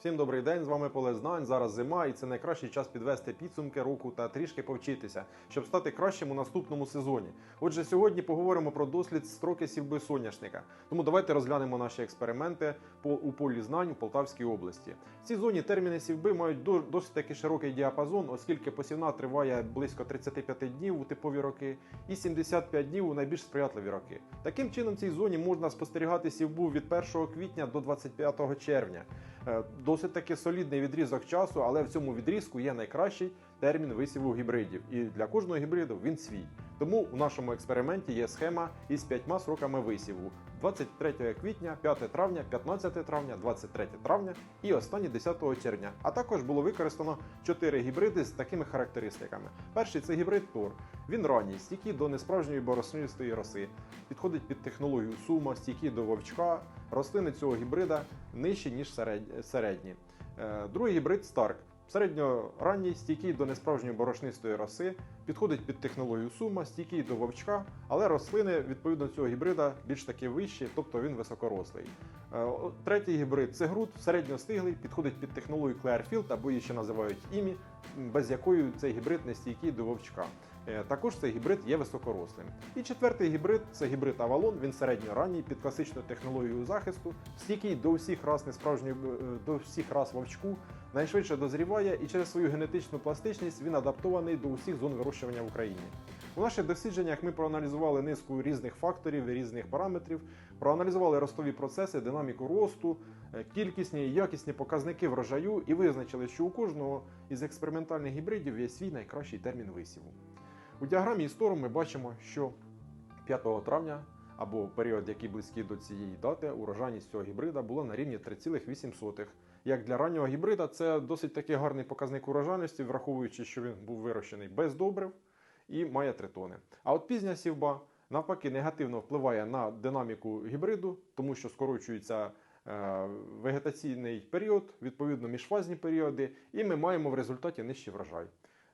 Всім добрий день, з вами Поле Знань. Зараз зима, і це найкращий час підвести підсумки року та трішки повчитися, щоб стати кращим у наступному сезоні. Отже, сьогодні поговоримо про дослід строки сівби соняшника. Тому давайте розглянемо наші експерименти у полі знань у Полтавській області. В цій зоні терміни сівби мають досить таки широкий діапазон, оскільки посівна триває близько 35 днів у типові роки і 75 днів у найбільш сприятливі роки. Таким чином, в цій зоні можна спостерігати сівбу від 1 квітня до 25 червня. Досить таки солідний відрізок часу, але в цьому відрізку є найкращий термін висіву гібридів. І для кожного гібриду він свій. Тому у нашому експерименті є схема із п'ятьма сроками висіву: 23 квітня, 5 травня, 15 травня, 23 травня і останнє 10 червня. А також було використано 4 гібриди з такими характеристиками. Перший це гібрид Тор. Він ранній, стійкий до несправжньої бороснистої роси, підходить під технологію сума, стійкий до вовчка. Рослини цього гібрида нижчі, ніж середні. Е, Другий гібрид Старк. Середньоранній, стійкий до несправжньої борошнистої роси, підходить під технологію сума, стійкий до вовчка, але рослини відповідно цього гібрида більш таки вищі, тобто він високорослий. Е, Третій гібрид це груд, середньостиглий, підходить під технологію Clearfield, або її ще називають імі, без якої цей гібрид не стійкий до вовчка. Е, Також цей гібрид є високорослим. І четвертий гібрид це гібрид Авалон. Він середньоранній під класичною технологією захисту, стійкий до всіх рас несправжньої е, до всіх рас вовчку, найшвидше дозріває і через свою генетичну пластичність він адаптований до усіх зон вирощування в Україні. У наших дослідженнях ми проаналізували низку різних факторів і різних параметрів, проаналізували ростові процеси, динаміку росту, е, кількісні і якісні показники врожаю і визначили, що у кожного із експериментальних гібридів є свій найкращий термін висіву. У діаграмі істору ми бачимо, що 5 травня або період, який близький до цієї дати, урожайність цього гібрида була на рівні 3,8. Як для раннього гібрида, це досить таки гарний показник урожайності, враховуючи, що він був вирощений без добрив і має 3 тони. А от пізня сівба навпаки негативно впливає на динаміку гібриду, тому що скорочується е, вегетаційний період, відповідно міжфазні періоди, і ми маємо в результаті нижчий врожай.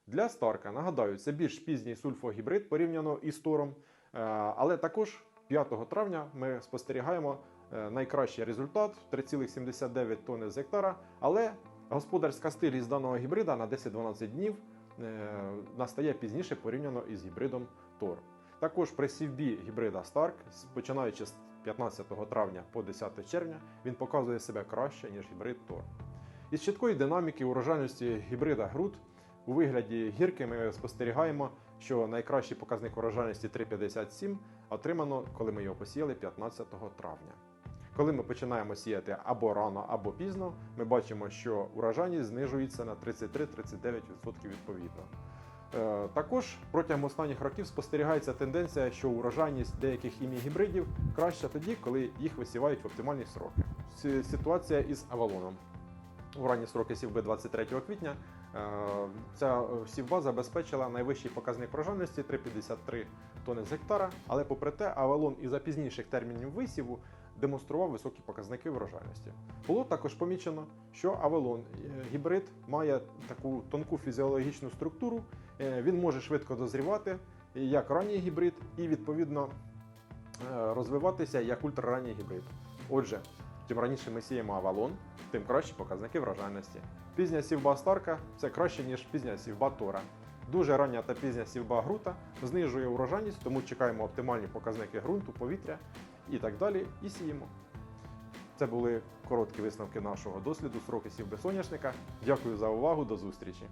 Для Старка, нагадаю, це більш пізній сульфогібрид порівняно із Тором, Е, але також 5 травня ми спостерігаємо е, найкращий результат 3,79 тонни з гектара, але господарська стилість даного гібрида на 10-12 днів е, настає пізніше порівняно із гібридом Тор. Також при сівбі гібрида з- починаючи з 15 травня по 10 червня, він показує себе краще, ніж гібрид Тор. Із чіткої динаміки урожайності гібрида Груд у вигляді гірки ми спостерігаємо, що найкращий показник урожайності 3,57 отримано, коли ми його посіяли 15 травня. Коли ми починаємо сіяти або рано, або пізно, ми бачимо, що урожайність знижується на 33-39% відповідно. Е, Також протягом останніх років спостерігається тенденція, що урожайність деяких імій гібридів краща тоді, коли їх висівають в оптимальні сроки. Ситуація із авалоном. У ранні сроки сівби 23 квітня ця е, сівба забезпечила найвищий показник врожайності 3,53 тонни з гектара, але попри те, авалон із-за пізніших термінів висіву демонстрував високі показники врожайності. Було також помічено, що авалон е, гібрид має таку тонку фізіологічну структуру, е, він може швидко дозрівати, як ранній гібрид, і відповідно е, розвиватися як ультраранній гібрид. Отже, чим раніше ми сіємо авалон, тим кращі показники врожайності. Пізня сівба Старка це краще, ніж пізня сівба Тора. Дуже рання та пізня сівба грута знижує урожайність, тому чекаємо оптимальні показники ґрунту, повітря і так далі, і сіємо. Це були короткі висновки нашого досліду сроки сівби соняшника. Дякую за увагу, до зустрічі!